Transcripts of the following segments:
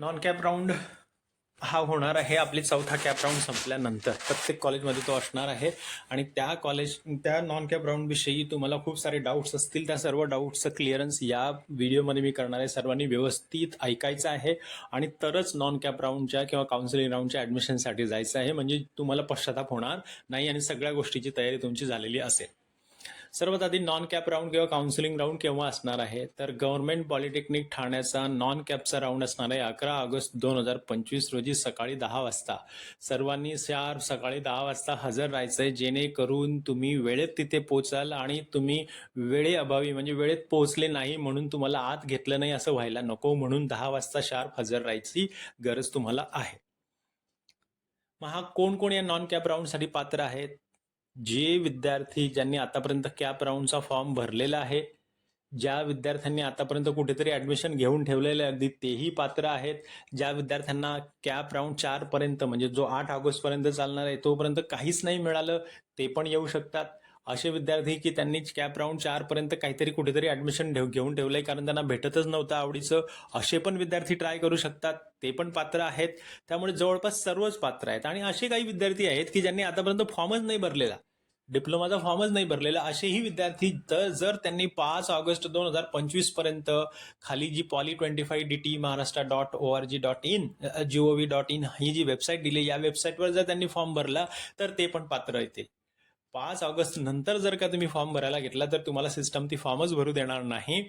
Non CAP round हा होणार आहे आपली चौथा कॅप राऊंड संपल्यानंतर. प्रत्येक कॉलेजमध्ये तो असणार आहे. आणि त्या कॉलेज त्या नॉन कॅप राऊंडविषयी तुम्हाला खूप सारे डाऊट्स असतील. त्या सर्व डाऊट्सचं क्लिअरन्स या व्हिडिओमध्ये मी करणार आहे. सर्वांनी व्यवस्थित ऐकायचं आहे. आणि तरच नॉन कॅप राऊंडच्या किंवा काउन्सिलिंग राऊंडच्या ॲडमिशनसाठी जायचं आहे. म्हणजे तुम्हाला पश्चाताप होणार नाही आणि सगळ्या गोष्टीची तयारी तुमची झालेली असेल. सर्वात आधी नॉन कॅप राऊंड किंवा काउन्सिलिंग राऊंड केव्हा असणार आहे? तर गव्हर्नमेंट पॉलिटेक्निक ठाण्याचा नॉन कॅपचा राऊंड असणार आहे अकरा ऑगस्ट दोन हजार पंचवीस रोजी सकाळी दहा वाजता. सर्वांनी चार सकाळी दहा वाजता हजर राहायचं आहे जेणेकरून तुम्ही वेळेत तिथे पोचाल आणि तुम्ही वेळेअभावी म्हणजे वेळेत पोहोचले नाही म्हणून तुम्हाला आत घेतलं नाही असं व्हायला नको म्हणून दहा वाजता शार्प हजर राहायची गरज तुम्हाला आहे. मग हा कोण कोण या नॉन कॅप राऊंडसाठी पात्र आहेत? जे विद्यार्थी ज्यांनी आतापर्यंत कॅप राऊंडचा फॉर्म भरलेला आहे ज्या विद्यार्थ्यांनी आतापर्यंत कुठेतरी ऍडमिशन घेऊन ठेवलेले अगदी तेही पात्र आहेत. ज्या विद्यार्थ्यांना कॅप राऊंड चार पर्यंत म्हणजे जो आठ ऑगस्ट पर्यंत चालणार आहे तोपर्यंत काहीच नाही मिळालं ते पण येऊ शकतात. असे विद्यार्थी की त्यांनी कॅप राऊंड चार पर्यंत काहीतरी कुठेतरी ऍडमिशन ठेव घेऊन ठेवलंय. कारण त्यांना भेटतच नव्हतं आवडीचं. असे पण विद्यार्थी ट्राय करू शकतात. ते पण पात्र आहेत. त्यामुळे जवळपास सर्वच पात्र आहेत. आणि असे काही विद्यार्थी आहेत की ज्यांनी आतापर्यंत फॉर्मच नाही भरलेला. डिप्लोमाचा फॉर्मच नाही भरलेला. असेही विद्यार्थी तर जर त्यांनी पाच ऑगस्ट दोन हजार पंचवीसपर्यंत खाली जी poly twenty five D T Maharashtra dot O R G dot in G O V dot in ही जी वेबसाईट दिली या वेबसाईटवर जर त्यांनी फॉर्म भरला तर ते पण पात्र येतील. पाच ऑगस्ट नंतर जर का तुम्ही फॉर्म भरायला घेतला तर तुम्हाला सिस्टम ती फॉर्मच भरू देणार नाही.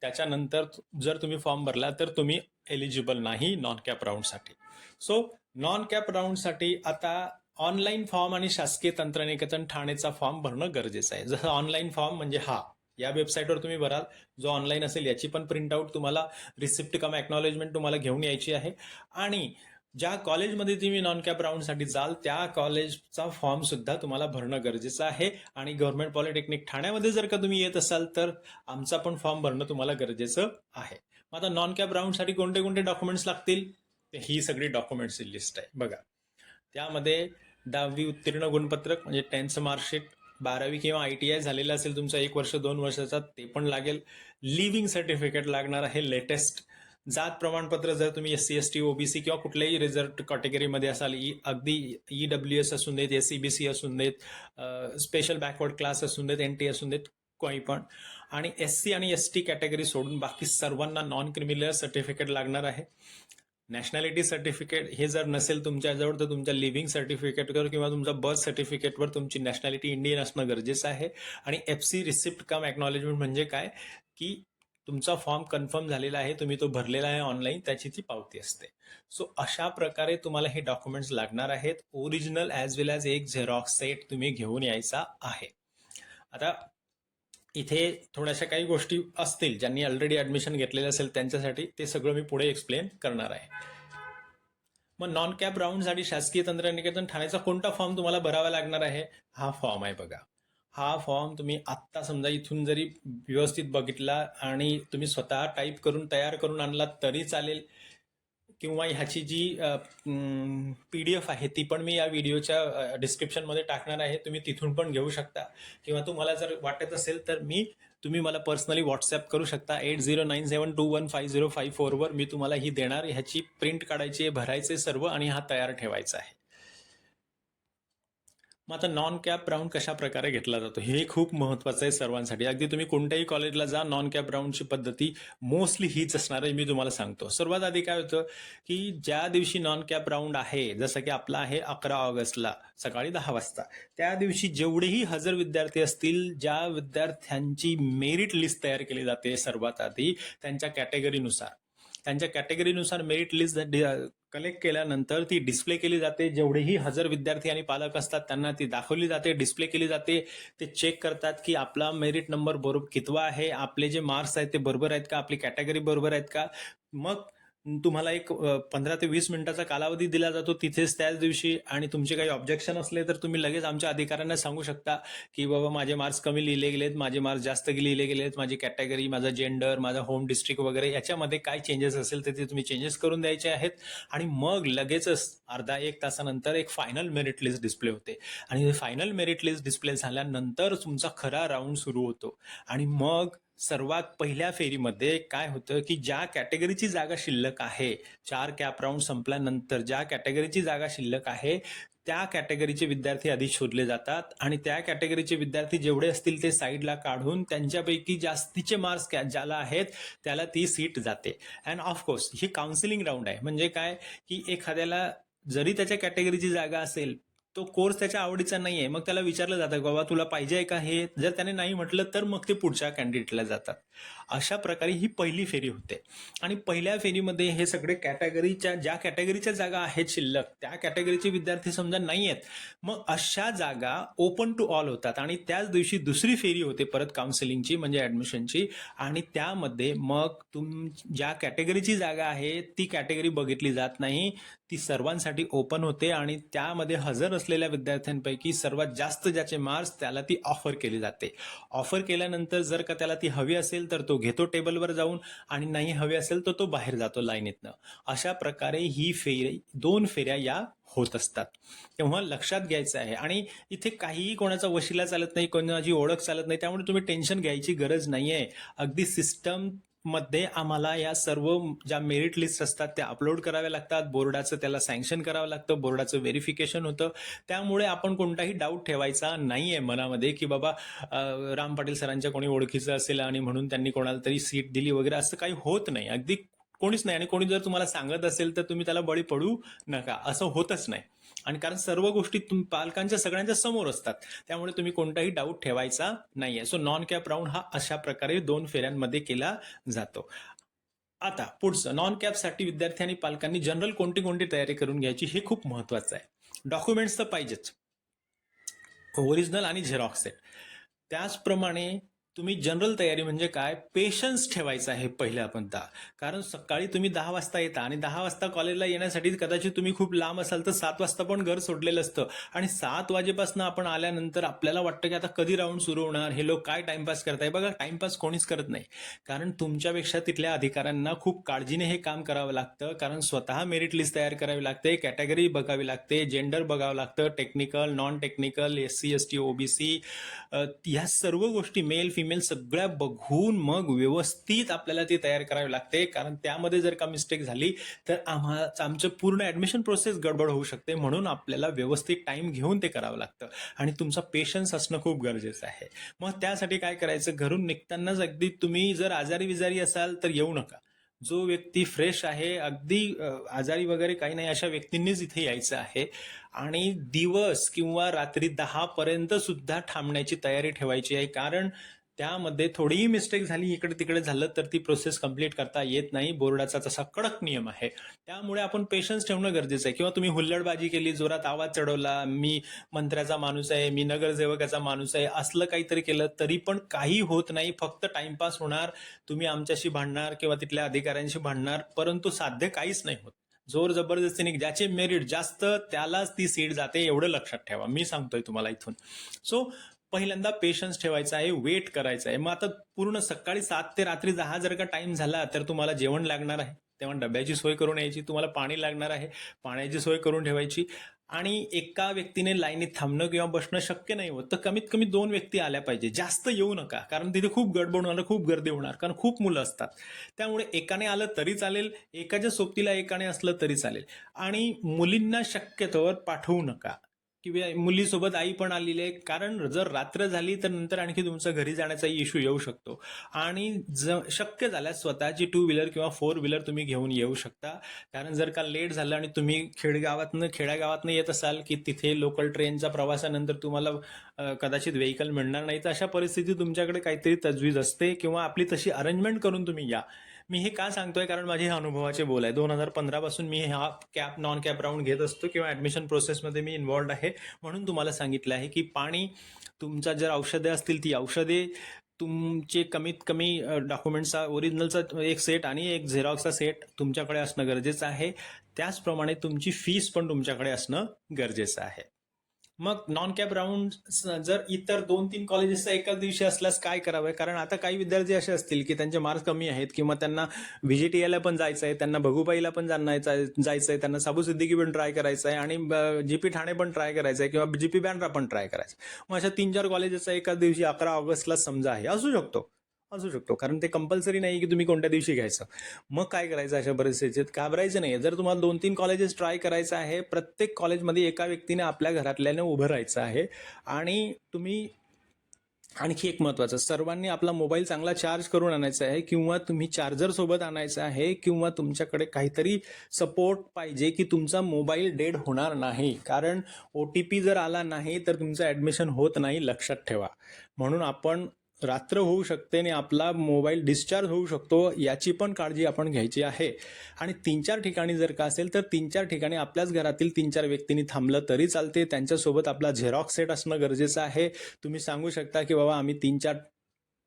त्याच्यानंतर जर तुम्ही फॉर्म भरला तर तुम्ही एलिजिबल नाही नॉन कॅप राऊंडसाठी सो नॉन कॅप राऊंडसाठी आता ऑनलाईन फॉर्म आणि शासकीय तंत्रनिकेतन ठाणेचा फॉर्म भरणं गरजेचं आहे. जसं ऑनलाईन फॉर्म म्हणजे हा या वेबसाईटवर तुम्ही भराल. जो ऑनलाईन असेल याची पण प्रिंटआउट तुम्हाला रिसिप्ट कम एक्नॉलेजमेंट तुम्हाला घेऊन यायची आहे. आणि ज्या कॉलेजमध्ये तुम्ही नॉन कॅप राऊंडसाठी जाल त्या कॉलेजचा फॉर्म सुद्धा तुम्हाला भरणं गरजेचं आहे. आणि गव्हर्नमेंट पॉलिटेक्निक ठाण्यामध्ये जर का तुम्ही येत असाल तर आमचा पण फॉर्म भरणं तुम्हाला गरजेचं आहे. मग आता नॉन कॅप राऊंडसाठी कोणते कोणते डॉक्युमेंट्स लागतील? ही सगळी डॉक्युमेंट्सची लिस्ट आहे. बघा. त्यामध्ये दहावी उत्तीर्ण गुणपत्रक म्हणजे टेन्थ मार्कशीट बारावी किंवा आय टी आय झालेला असेल तुमचा एक वर्ष दोन वर्षाचा ते पण लागेल. लिव्हिंग सर्टिफिकेट लागणार आहे लेटेस्ट जात प्रमाणपत्र जर तुम्ही S C S T OBC किंवा कुठल्याही रिझर्ट कॅटेगरीमध्ये असाल ई अगदी ई डब्ल्यू एस असून देत एस सी बी सी असून देत स्पेशल बॅकवर्ड क्लास असून देत एन टी असून देत काही पण आणि एस सी आणि एस टी कॅटेगरी सोडून बाकी सर्वांना नॉन क्रिमिनल सर्टिफिकेट लागणार आहे. नॅशनॅलिटी सर्टिफिकेट हे जर नसेल तुमच्याजवळ तर तुमच्या लिव्हिंग सर्टिफिकेटवर किंवा तुमच्या बर्थ सर्टिफिकेटवर तुमची नॅशनॅलिटी इंडियन असणं गरजेचं आहे. आणि F C receipt cum acknowledgement म्हणजे काय? की तुमचा फॉर्म कन्फर्म झालेला आहे तुम्ही तो भरलेला आहे ऑनलाईन त्याची ती पावती असते. सो अशा प्रकारे तुम्हाला हे डॉक्युमेंट्स लागणार आहेत. ओरिजिनल ॲज वेल ॲज एक झेरॉक्स सेट तुम्ही घेऊन यायचा आहे. आता इथे थोड्याशा काही गोष्टी असतील ज्यांनी ऑलरेडी ऍडमिशन घेतलेलं असेल त्यांच्यासाठी ते सगळं मी पुढे एक्सप्लेन करणार आहे. मग नॉन कॅप राऊंडसाठी शासकीय तंत्रनिकेतन ठाण्याचा कोणता फॉर्म तुम्हाला भरावा लागणार आहे? हा फॉर्म आहे बघा. हा फॉर्म तुम्ही आत्ता समजा इथून जरी व्यवस्थित बघितला आणि तुम्ही स्वतः टाईप करून तयार करून आणला तरी चालेल. किंवा ह्याची जी पी डी एफ आहे ती पण मी या व्हिडिओच्या डिस्क्रिप्शनमध्ये टाकणार आहे. तुम्ही तिथून पण घेऊ शकता. किंवा तुम्हाला जर वाटत असेल तर मी तुम्ही मला पर्सनली व्हॉट्सअप करू शकता. Eight zero nine seven two one five zero five फोरवर मी तुम्हाला ही देणार. ह्याची प्रिंट काढायची आहे भरायचे सर्व आणि हा तयार ठेवायचा आहे. मग आता नॉन कॅप राऊंड कशा प्रकारे घेतला जातो? हे खूप महत्वाचं आहे सर्वांसाठी. अगदी तुम्ही कोणत्याही कॉलेजला जा नॉन कॅप राऊंडची पद्धती मोस्टली हीच असणार आहे मी तुम्हाला सांगतो. सर्वात आधी काय होतं की ज्या दिवशी नॉन कॅप राऊंड आहे जसं की आपला आहे अकरा ऑगस्टला सकाळी दहा वाजता त्या दिवशी जेवढेही हजर विद्यार्थी असतील ज्या विद्यार्थ्यांची मेरिट लिस्ट तयार केली जाते सर्वात आधी त्यांच्या कॅटेगरीनुसार त्यांच्या कॅटेगरीनुसार मेरिट लिस्ट कलेक्ट केल्यानंतर ती डिस्प्ले केली जाते. जेवढेही हजर विद्यार्थी आणि पालक असतात त्यांना ती दाखवली जाते डिस्प्ले केली जाते. ते चेक करतात की आपला मेरिट नंबर बरोबर कितवा आहे आपले जे मार्क्स आहेत ते बरोबर आहेत का आपली कॅटेगरी बरोबर आहेत का? मग तुम्हाला एक पंधरा ते वीस मिनिटाचा कालावधी दिला जातो तिथेच त्याच दिवशी आणि तुमचे काही ऑब्जेक्शन असले तर तुम्ही लगेच आमच्या अधिकाऱ्यांना सांगू शकता की बाबा माझे मार्क्स कमी लिहिले गेलेत माझे मार्क्स जास्त लिहिले गेलेत माझी कॅटेगरी माझा जेंडर माझा होम डिस्ट्रिक्ट वगैरे याच्यामध्ये काय चेंजेस असेल तर ते तुम्ही चेंजेस करून द्यायचे आहेत. आणि मग लगेचच अर्धा एक तासानंतर एक फायनल मेरिट लिस्ट डिस्प्ले होते. आणि फायनल मेरिट लिस्ट डिस्प्ले झाल्यानंतर तुमचा खरा राऊंड सुरू होतो. आणि मग सर्वात पहिल्या फेरीमध्ये काय होतं की ज्या कॅटेगरीची जागा शिल्लक आहे चार कॅप राऊंड संपल्यानंतर ज्या कॅटेगरीची जागा शिल्लक आहे त्या कॅटेगरीचे विद्यार्थी आधी शोधले जातात आणि त्या कॅटेगरीचे विद्यार्थी जेवढे असतील ते साईडला काढून त्यांच्यापैकी जास्तीचे मार्क्स ज्याला आहेत त्याला ती सीट जाते. अँड ऑफकोर्स ही काउन्सिलिंग राऊंड आहे. म्हणजे काय? की एखाद्याला जरी त्याच्या कॅटेगरीची जागा असेल तो कोर्स त्याच्या आवडीचा नाही आहे मग त्याला विचारलं जातं की बाबा तुला पाहिजे आहे का हे? जर त्याने नाही म्हटलं तर मग ते पुढच्या कॅन्डिडेटला जातात. अशा प्रकारे ही पहिली फेरी होते. आणि पहिल्या फेरीमध्ये हे सगळे कॅटेगरीच्या ज्या कॅटेगरीच्या जागा आहेत शिल्लक त्या कॅटेगरीचे विद्यार्थी समजा नाही आहेत मग अशा जागा ओपन टू ऑल होतात. आणि त्याच दिवशी दुसरी फेरी होते परत काउन्सिलिंगची म्हणजे ऍडमिशनची आणि त्यामध्ये मग तुम ज्या कॅटेगरीची जागा आहे ती कॅटेगरी बघितली जात नाही. ती सर्वांसाठी ओपन होते. आणि त्यामध्ये हजर असलेल्या विद्यार्थ्यांपैकी सर्वात जास्त ज्याचे मार्क्स त्याला ती ऑफर केली जाते. ऑफर केल्यानंतर जर का त्याला ती हवी असेल तर तो तो घेतो टेबलवर जाऊन आणि नाही हवे असेल तर तो बाहेर जातो लाईनीतनं अशा प्रकारे ही फेरी दोन फेऱ्या या होत असतात. तेव्हा लक्षात घ्यायचं आहे. आणि इथे काहीही कोणाचा वशिला चालत नाही कोणाची ओळख चालत नाही त्यामुळे तुम्ही टेन्शन घ्यायची गरज नाही आहे अगदी सिस्टम मध्ये आम्हाला या सर्व ज्या मेरिट लिस्ट असतात त्या अपलोड कराव्या लागतात. बोर्डाचं त्याला सँक्शन करावं लागतं. बोर्डाचं व्हेरिफिकेशन होतं. त्यामुळे आपण कोणताही डाऊट ठेवायचा नाही आहे मनामध्ये की बाबा राम पाटील सरांच्या कोणी ओळखीचं असेल आणि म्हणून त्यांनी कोणाला तरी सीट दिली वगैरे असं काही होत नाही. अगदी कोणीच नाही. आणि कोणी जर तुम्हाला सांगत असेल तर तुम्ही त्याला बळी पडू नका. असं होतच नाही. आणि कारण सर्व गोष्टी तुम पालकांच्या सगळ्यांच्या समोर असतात. त्यामुळे तुम्ही कोणताही डाऊट ठेवायचा नाहीये. सो नॉन कॅप राऊंड हा अशा प्रकारे दोन फेऱ्यांमध्ये केला जातो. आता पुढचं. नॉन कॅपसाठी विद्यार्थी आणि पालकांनी जनरल कोणती कोणती तयारी करून घ्यायची हे खूप महत्वाचं आहे. डॉक्युमेंट्स तर पाहिजेच. ओरिजिनल आणि झेरॉक्स आहेत. त्याचप्रमाणे तुम्ही जनरल तयारी म्हणजे काय? पेशन्स ठेवायचा आहे पहिल्या कारण सकाळी तुम्ही दहा वाजता येता आणि दहा वाजता कॉलेजला येण्यासाठी कदाचित तुम्ही खूप लांब असाल तर सात वाजता पण घर सोडलेलं असतं. आणि सात वाजेपासून आपण आल्यानंतर आपल्याला वाटतं की आता कधी राऊंड सुरू होणार? हे लोक काय टाइमपास करताय? बघा टाइमपास कोणीच करत नाही. कारण तुमच्यापेक्षा तिथल्या अधिकाऱ्यांना खूप काळजीने हे काम करावं लागतं. कारण स्वतः मेरिट लिस्ट तयार करावी लागते कॅटेगरी बघावी लागते जेंडर बघावं लागतं technical non technical S C S T OBC ह्या सर्व गोष्टी मेल फिमेल सगळ्या बघून मग व्यवस्थित आपल्याला ती तयार करावी लागते. कारण त्यामध्ये जर का मिस्टेक झाली तर आम्हा आमचं पूर्ण ऍडमिशन प्रोसेस गडबड होऊ शकते. म्हणून आपल्याला व्यवस्थित टाइम घेऊन ते करावं लागतं. आणि तुमचा पेशन्स असणं खूप गरजेचं आहे. मग त्यासाठी काय करायचं? घरून निघतानाच अगदी तुम्ही जर आजारी विजारी असाल तर येऊ नका. जो व्यक्ती फ्रेश आहे अगदी आजारी वगैरे काही नाही अशा व्यक्तींनीच इथे यायचं आहे. आणि दिवस किंवा रात्री दहा पर्यंत सुद्धा थांबण्याची तयारी ठेवायची आहे. कारण त्यामध्ये थोडीही मिस्टेक झाली इकडे तिकडे झालं तर ती प्रोसेस कंप्लीट करता येत नाही. बोर्डाचा तसा कडक नियम आहे. त्यामुळे आपण पेशन्स ठेवणं गरजेचं आहे. किंवा तुम्ही हुल्लडबाजी केली जोरात आवाज चढवला मी मंत्र्याचा माणूस आहे मी नगरसेवकाचा माणूस आहे असलं काहीतरी केलं तरी पण काही होत नाही. फक्त टाइमपास होणार तुम्ही आमच्याशी भांडणार किंवा तिथल्या अधिकाऱ्यांशी भांडणार परंतु साध्य काहीच नाही होत. जोर जबरदस्तीने ज्याचे मेरिट जास्त त्यालाच ती सीट जाते एवढं लक्षात ठेवा. मी सांगतोय तुम्हाला इथून. सो पहिल्यांदा पेशन्स ठेवायचा आहे वेट करायचा आहे. मग आता पूर्ण सकाळी सात ते रात्री दहा जर का टाइम झाला तर तुम्हाला जेवण लागणार आहे. तेव्हा डब्याची सोय करून यायची तुम्हाला पाणी लागणार आहे. पाण्याची सोय करून ठेवायची. आणि एका व्यक्तीने लाईनीत थांबणं किंवा बसणं शक्य नाही होत तर कमीत कमी दोन व्यक्ती आल्या पाहिजे. जास्त येऊ नका कारण तिथे खूप गडबड होणार खूप गर्दी होणार कारण खूप मुलं असतात. त्यामुळे एकाने आलं तरी चालेल एकाच्या सोबतीला एकाने असलं तरी चालेल. आणि मुलींना शक्यतोवर पाठवू नका. किंवा मुलीसोबत आई पण आलेली आहे. कारण जर रात्र झाली तर नंतर आणखी तुमचा घरी जाण्याचा इश्यू येऊ शकतो. आणि ज शक्य झाल्यास स्वतःची टू व्हीलर किंवा फोर व्हीलर तुम्ही घेऊन येऊ शकता. कारण जर का लेट झालं आणि तुम्ही खेडगावातनं खेड्यागावातनं येत असाल की तिथे लोकल ट्रेनचा प्रवासानंतर तुम्हाला कदाचित व्हेकल मिळणार नाही तर अशा परिस्थितीत तुमच्याकडे काहीतरी तजवीज असते किंवा आपली तशी अरेंजमेंट करून तुम्ही या. मी हे का सांगतोय? कारण माझे हे अनुभवाचे बोल आहे. दोन हजार पंधरा पासून मी हा कॅप नॉन कॅप राऊंड घेत असतो किंवा ऍडमिशन प्रोसेसमध्ये मी इन्वॉल्ड आहे. म्हणून तुम्हाला सांगितलं आहे की पाणी तुमच्या जर औषधे असतील ती औषधे तुमचे कमीत कमी डॉक्युमेंटचा ओरिजिनलचा एक सेट आणि एक झेरॉक्सचा सेट तुमच्याकडे असणं गरजेचं आहे. त्याचप्रमाणे तुमची फीस पण तुमच्याकडे असणं गरजेचं आहे. मग नॉन कॅप राऊंड जर इतर दोन तीन कॉलेजेसचा एकाच दिवशी असल्यास काय करावं कारण आता काही विद्यार्थी असे असतील की त्यांचे मार्क्स कमी आहेत किंवा त्यांना व्हिजिटीआयला पण जायचं आहे त्यांना भगुबाईला पण जायचं जायचं आहे त्यांना साबू सिद्दीकी पण ट्राय करायचं आहे आणि जीपी ठाणे पण ट्राय करायचं आहे किंवा जीपी बँड्रा पण ट्राय करायचं आहे. मग अशा तीन चार कॉलेजेसचा एकाच दिवशी अकरा ऑगस्टला समजा आहे असू शकतो असू शकतो. कारण ते कंपल्सरी नाही की तुम्ही कोणत्या दिवशी घ्यायचं. मग काय करायचं अशा परिस्थितीत? घाबरायचं नाही. जर तुम्हाला दोन तीन कॉलेजेस ट्राय करायचं आहे प्रत्येक कॉलेजमध्ये एका व्यक्तीने आपल्या घरातल्याने उभं राहायचं आहे आणि तुम्ही आणखी एक महत्त्वाचं सर्वांनी आपला मोबाईल चांगला चार्ज करून आणायचा आहे किंवा तुम्ही चार्जर सोबत आणायचं आहे किंवा तुमच्याकडे काहीतरी सपोर्ट पाहिजे की तुमचा मोबाईल डेड होणार नाही. कारण ओ टी पी जर आला नाही तर तुमचं ॲडमिशन होत नाही लक्षात ठेवा. म्हणून आपण रात्र होऊ शकते आणि आपला मोबाईल डिस्चार्ज होऊ शकतो याची पण काळजी आपण घ्यायची आहे. आणि तीन चार ठिकाणी जर का असेल तर तीन चार ठिकाणी आपल्याच घरातील तीन चार व्यक्तींनी थांबलं तरी चालते. त्यांच्यासोबत आपला झेरॉक्स सेट असणं गरजेचं आहे. तुम्ही सांगू शकता की बाबा आम्ही तीन चार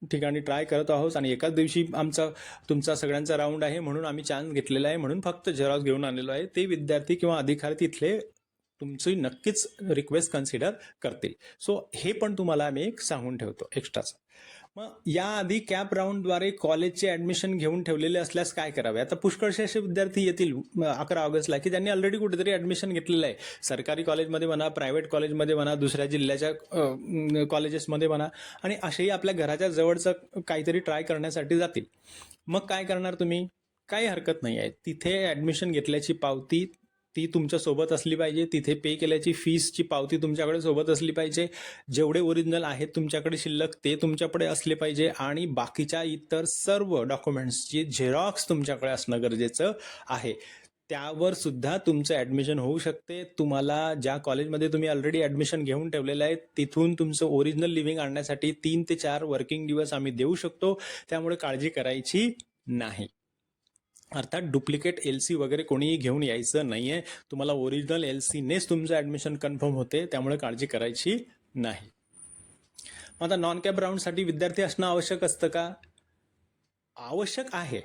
ठिकाणी ट्राय करत आहोत आणि एकाच दिवशी आमचा तुमचा सगळ्यांचा राऊंड आहे म्हणून आम्ही चान्स घेतलेला आहे म्हणून फक्त झेरॉक्स घेऊन आलेलो आहे. ते विद्यार्थी किंवा अधिकारी तिथले तुमची नक्कीच रिक्वेस्ट कन्सिडर करतील. सो हे पण तुम्हाला आम्ही एक सांगून ठेवतो एक्स्ट्राचं मग याआधी कॅप राऊंडद्वारे कॉलेजचे ॲडमिशन घेऊन ठेवलेले असल्यास काय करावे? आता पुष्कळसे असे विद्यार्थी येतील अकरा ऑगस्टला की त्यांनी ऑलरेडी कुठेतरी ॲडमिशन घेतलेलं आहे. सरकारी कॉलेजमध्ये म्हणा प्रायव्हेट कॉलेजमध्ये म्हणा दुसऱ्या जिल्ह्याच्या कॉलेजेसमध्ये म्हणा आणि असेही आपल्या घराच्या जवळचं काहीतरी ट्राय करण्यासाठी जातील. मग काय करणार तुम्ही? काही हरकत नाही आहे तिथे ॲडमिशन घेतल्याची पावती ती तुमच्यासोबत असली पाहिजे तिथे पे केल्याची फीसची पावती तुमच्याकडे सोबत असली पाहिजे जेवढे ओरिजिनल आहेत तुमच्याकडे शिल्लक ते तुमच्याकडे असले पाहिजे आणि बाकीच्या इतर सर्व डॉक्युमेंट्सची झेरॉक्स तुमच्याकडे असणं गरजेचं आहे. त्यावर सुद्धा तुमचं ॲडमिशन होऊ शकते. तुम्हाला ज्या कॉलेजमध्ये तुम्ही ऑलरेडी ॲडमिशन घेऊन ठेवलेलं आहे तिथून तुमचं ओरिजिनल लिव्हिंग आणण्यासाठी तीन ते चार वर्किंग दिवस आम्ही देऊ शकतो. त्यामुळे काळजी करायची नाही. अर्थात डुप्लिकेट एल सी वगैरे कोणीही घेऊन यायचं नाही आहे तुम्हाला ओरिजिनल एल सीनेच तुमचं ॲडमिशन कन्फर्म होते त्यामुळे काळजी करायची नाही. आता नॉन कॅप राऊंडसाठी विद्यार्थी असणं आवश्यक असतं का? आवश्यक आहे.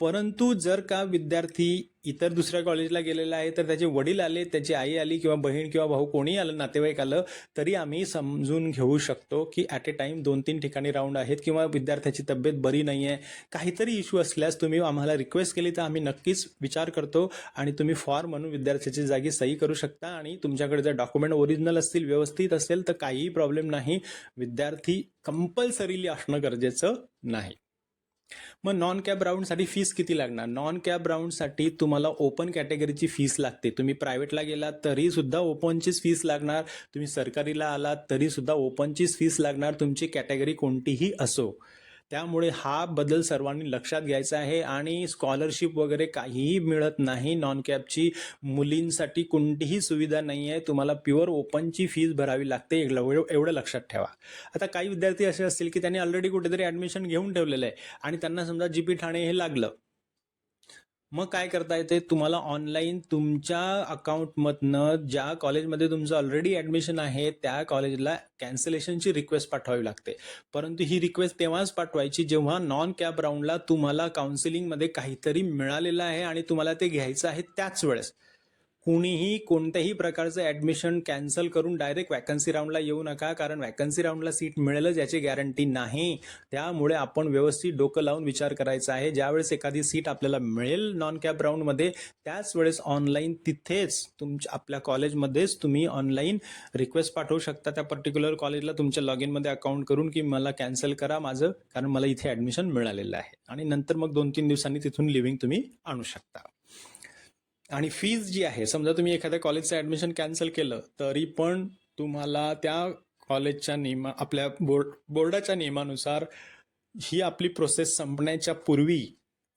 परंतु जर का विद्यार्थी इतर दुसऱ्या कॉलेजला गेलेला आहे तर त्याचे वडील आले त्याची आई आली किंवा बहीण किंवा भाऊ कोणी आलं नातेवाईक आलं तरी आम्ही समजून घेऊ शकतो की ॲट ए टाईम दोन तीन ठिकाणी राऊंड आहेत किंवा विद्यार्थ्याची तब्येत बरी नाही आहे काहीतरी इश्यू असल्यास तुम्ही आम्हाला रिक्वेस्ट केली तर आम्ही नक्कीच विचार करतो आणि तुम्ही फॉर्म म्हणून विद्यार्थ्याची जागी सही करू शकता आणि तुमच्याकडे जर डॉक्युमेंट ओरिजिनल असतील व्यवस्थित असेल तर काहीही प्रॉब्लेम नाही. विद्यार्थी कंपल्सरीली असणं गरजेचं नाही. मग नॉन कॅब राऊंडसाठी फीस किती लागणार? नॉन कॅब राऊंडसाठी तुम्हाला ओपन कॅटेगरीची फीस लागते. तुम्ही प्रायव्हेटला गेलात तरी सुद्धा ओपनचीच फीस लागणार. तुम्ही सरकारीला आलात तरी सुद्धा ओपनचीच फीस लागणार. तुमची कॅटेगरी कोणतीही असो. त्यामुळे हा बदल सर्वांनी लक्षात घ्यायचा आहे आणि स्कॉलरशिप वगैरे काहीही मिळत नाही. नॉन कॅबची मुलींसाठी कोणतीही सुविधा नाही आहे तुम्हाला प्युअर ओपनची फीज भरावी लागते. एवढं एवढं लक्षात ठेवा. आता काही विद्यार्थी असे असतील की त्यांनी ऑलरेडी कुठेतरी ॲडमिशन घेऊन ठेवलेलं आहे. आणि त्यांना समजा जी पी ठाणे हे लागलं. मग काय करता येते? तुम्हाला ऑनलाईन तुमच्या अकाउंटमधनं ज्या कॉलेजमध्ये तुमचं ऑलरेडी ॲडमिशन आहे त्या कॉलेजला कॅन्सलेशनची रिक्वेस्ट पाठवावी लागते. परंतु ही रिक्वेस्ट तेव्हाच पाठवायची जेव्हा नॉन कॅप राऊंडला तुम्हाला काउन्सिलिंगमध्ये काहीतरी मिळालेलं आहे आणि तुम्हाला ते घ्यायचं आहे त्याच वेळेस. कुणीही कोणत्याही प्रकारचं ॲडमिशन कॅन्सल करून डायरेक्ट वॅकन्सी राऊंडला येऊ नका कारण वॅकन्सी राऊंडला सीट मिळेलच याची गॅरंटी नाही. त्यामुळे आपण व्यवस्थित डोकं लावून विचार करायचा आहे. ज्यावेळेस एखादी सीट आपल्याला मिळेल नॉन कॅप राऊंडमध्ये त्याच वेळेस ऑनलाईन तिथेच तुमच्या आपल्या कॉलेजमध्येच तुम्ही ऑनलाईन रिक्वेस्ट पाठवू शकता. त्या पर्टिक्युलर कॉलेजला तुमच्या लॉग इनमध्ये अकाउंट करून की मला कॅन्सल करा माझं कारण मला इथे ॲडमिशन मिळालेलं आहे. आणि नंतर मग दोन तीन दिवसांनी तिथून लिव्हिंग तुम्ही आणू शकता. आणि फीज जी आहे समजा तुम्ही एखाद्या कॉलेजचं ॲडमिशन कॅन्सल केलं तरी पण तुम्हाला त्या कॉलेजच्या नियमा आपल्या बोर्ड बोर्डाच्या नियमानुसार ही आपली प्रोसेस संपण्याच्या पूर्वी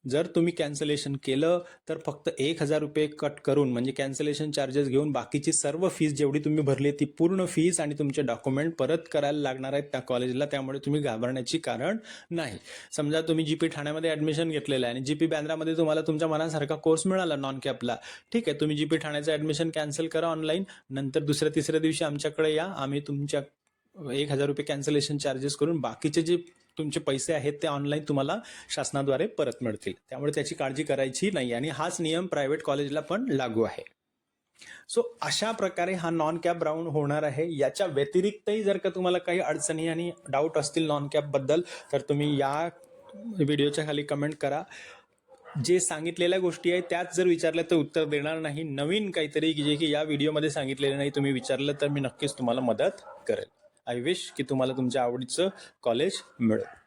जर तुम्ही कॅन्सलेशन केलं तर फक्त एक हजार रुपये कट करून म्हणजे कॅन्सलेशन चार्जेस घेऊन बाकीची सर्व फीस जेवढी तुम्ही भरली ती पूर्ण फीस आणि तुमचे डॉक्युमेंट परत करायला लागणार आहेत त्या कॉलेजला त्यामुळे तुम्ही घाबरण्याची कारण नाही. समजा तुम्ही जी पी ठाण्यामध्ये ॲडमिशन घेतलेलं आहे आणि जी पी बँद्रामध्ये तुम्हाला तुमच्या मनासारखा कोर्स मिळाला नॉन कॅपला ठीक आहे तुम्ही जी पी ठाण्याचं ॲडमिशन कॅन्सल करा ऑनलाईन नंतर दुसऱ्या तिसऱ्या दिवशी आमच्याकडे या. आम्ही तुमच्या एक हजार रुपये कॅन्सलेशन चार्जेस करून बाकीचे जे तुमचे पैसे आहेत ते ऑनलाईन तुम्हाला शासनाद्वारे परत मिळतील. त्यामुळे त्याची काळजी करायची नाही आणि हाच नियम प्रायव्हेट कॉलेजला पण लागू आहे. सो अशा प्रकारे हा नॉन कॅप राऊंड होणार आहे. याच्या व्यतिरिक्तही जर का तुम्हाला काही अडचणी आणि डाऊट असतील नॉन कॅपबद्दल तर तुम्ही या व्हिडिओच्या खाली कमेंट करा. जे सांगितलेल्या गोष्टी आहेत त्याच जर विचारल्या तर उत्तर देणार नाही. नवीन काहीतरी की जे की या व्हिडिओमध्ये सांगितलेलं नाही तुम्ही विचारलं तर मी नक्कीच तुम्हाला मदत करेल. आय विश की तुम्हाला तुमच्या आवडीचं कॉलेज मिळेल.